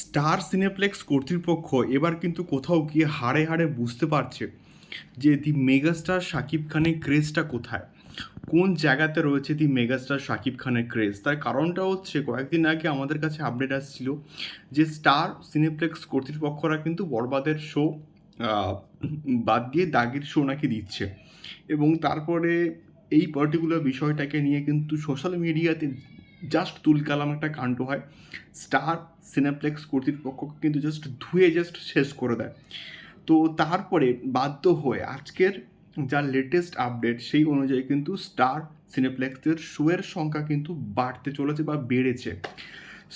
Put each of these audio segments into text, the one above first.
Star cineplex কর্তৃপক্ষ এবার কিন্তু কোথাও গিয়ে হাড়ে হাড়ে বুঝতে পারছে যে দি মেগাস্টার শাকিব খানের ক্রেজটা কোথায়। কোন জায়গাতে রয়েছে দি মেগাস্টার শাকিব খানের ক্রেজ? তার কারণটা হচ্ছে, কয়েকদিন আগে আমাদের কাছে আপডেট আসছিল যে স্টার সিনেপ্লেক্স কর্তৃপক্ষরা কিন্তু বরবাদের শো বাদ দিয়ে দাগির শো নাকি দিচ্ছে। এবং তারপরে এই পার্টিকুলার বিষয়টাকে নিয়ে কিন্তু সোশ্যাল মিডিয়াতে জাস্ট তুলকালাম একটা কাণ্ড হয়। স্টার সিনেপ্লেক্স কর্তৃপক্ষকে কিন্তু জাস্ট ধুয়ে জাস্ট শেষ করে দেয়। তো তারপরে বাধ্য হয়ে আজকের যা লেটেস্ট আপডেট সেই অনুযায়ী কিন্তু স্টার সিনেপ্লেক্সের শোয়ের সংখ্যা কিন্তু বাড়তে চলেছে বা বেড়েছে।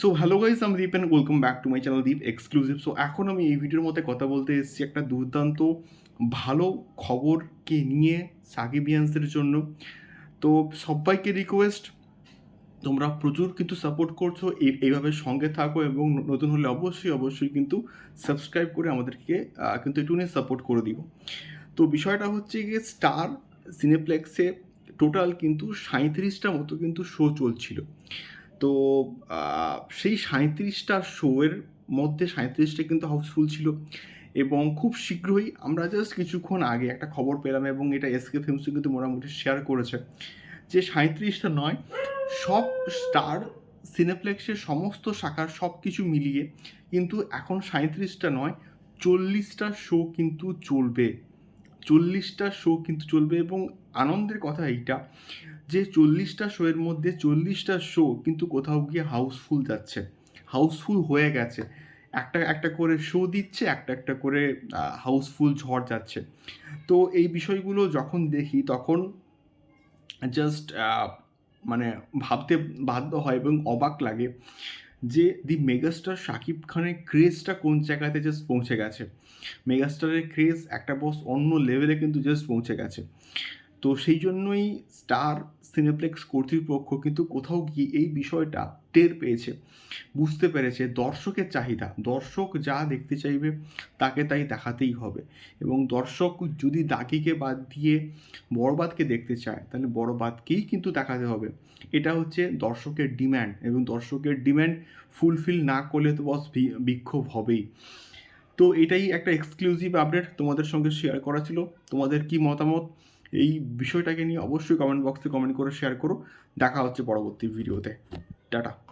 সো হ্যালো গাইজ আমি Deep and welcome back to my channel Deep exclusive so এখন আমি এই ভিডিওর মধ্যে কথা বলতে এসেছি একটা দুর্দান্ত ভালো খবরকে নিয়ে সাকিবিয়ান্সের জন্য। তো সবাইকে রিকোয়েস্ট তোমরা প্রচুর কিন্তু সাপোর্ট করছ, এই- এইভাবে সঙ্গে থাকো এবং নতুন হলে অবশ্যই অবশ্যই কিন্তু সাবস্ক্রাইব করে আমাদেরকে কিন্তু একটু নিয়ে সাপোর্ট করে দিও। তো বিষয়টা হচ্ছে গিয়ে স্টার সিনেপ্লেক্সে টোটাল কিন্তু সাঁত্রিশটা মতো কিন্তু শো চলছিল। তো সেই সাঁত্রিশটা শোয়ের মধ্যে সাঁত্রিশটা কিন্তু হাউসফুল ছিল এবং খুব শীঘ্রই আমরা জাস্ট কিছুক্ষণ আগে একটা খবর পেলাম এবং এটা এসকে ফিল্মসও কিন্তু মোটামুটি শেয়ার করেছে যে সাঁত্রিশটা নয় সব স্টার, সিনেপ্লেক্সের সমস্ত শাখার সব কিছু মিলিয়ে কিন্তু এখন সাঁত্রিশটা নয়, চল্লিশটা শো কিন্তু চলবে। চল্লিশটা শো কিন্তু চলবে এবং আনন্দের কথা এইটা যে চল্লিশটা শোয়ের মধ্যে চল্লিশটা শো কিন্তু কোথাও গিয়ে হাউসফুল যাচ্ছে। হাউসফুল হয়ে গেছে। একটা একটা করে শো দিচ্ছে, একটা একটা করে হাউসফুল ঝড় যাচ্ছে। তো এই বিষয়গুলো যখন দেখি তখন জাস্ট মানে ভাবতে বাধ্য হয় এবং অবাক লাগে যে দি মেগাস্টার শাকিব খানের ক্রেজটা কোন জায়গাতে জাস্ট পৌঁছে গেছে? মেগাস্টারের ক্রেজ একটা বস অন্য লেভেলে কিন্তু জাস্ট পৌঁছে গেছে। তো সেই জন্যই স্টার সিনেপ্লেক্স কর্তৃপক্ষ কিন্তু কোথাও গিয়ে এই বিষয়টা টের পেয়েছে। বুঝতে পেরেছে দর্শকের চাহিদা। দর্শক যা দেখতে চাইবে তাকে তাই দেখাতেই হবে। এবং দর্শক যদি দাগিকে বাদ দিয়ে বড়বাদকে দেখতে চায়, তাহলে বড়বাদকেই কিন্তু দেখাতে হবে। এটা হচ্ছে দর্শকের ডিম্যান্ড এবং দর্শকের ডিম্যান্ড ফুলফিল না করলে তো বস বিক্ষোভ হবেই। তো এটাই একটা এক্সক্লুসিভ আপডেট তোমাদের সঙ্গে শেয়ার করা ছিল। তোমাদের কি মতামত? এই বিষয়টাকে নিয়ে অবশ্যই কমেন্ট বক্সে কমেন্ট করে শেয়ার করো। দেখা হচ্ছে পরবর্তী ভিডিওতে টাটা।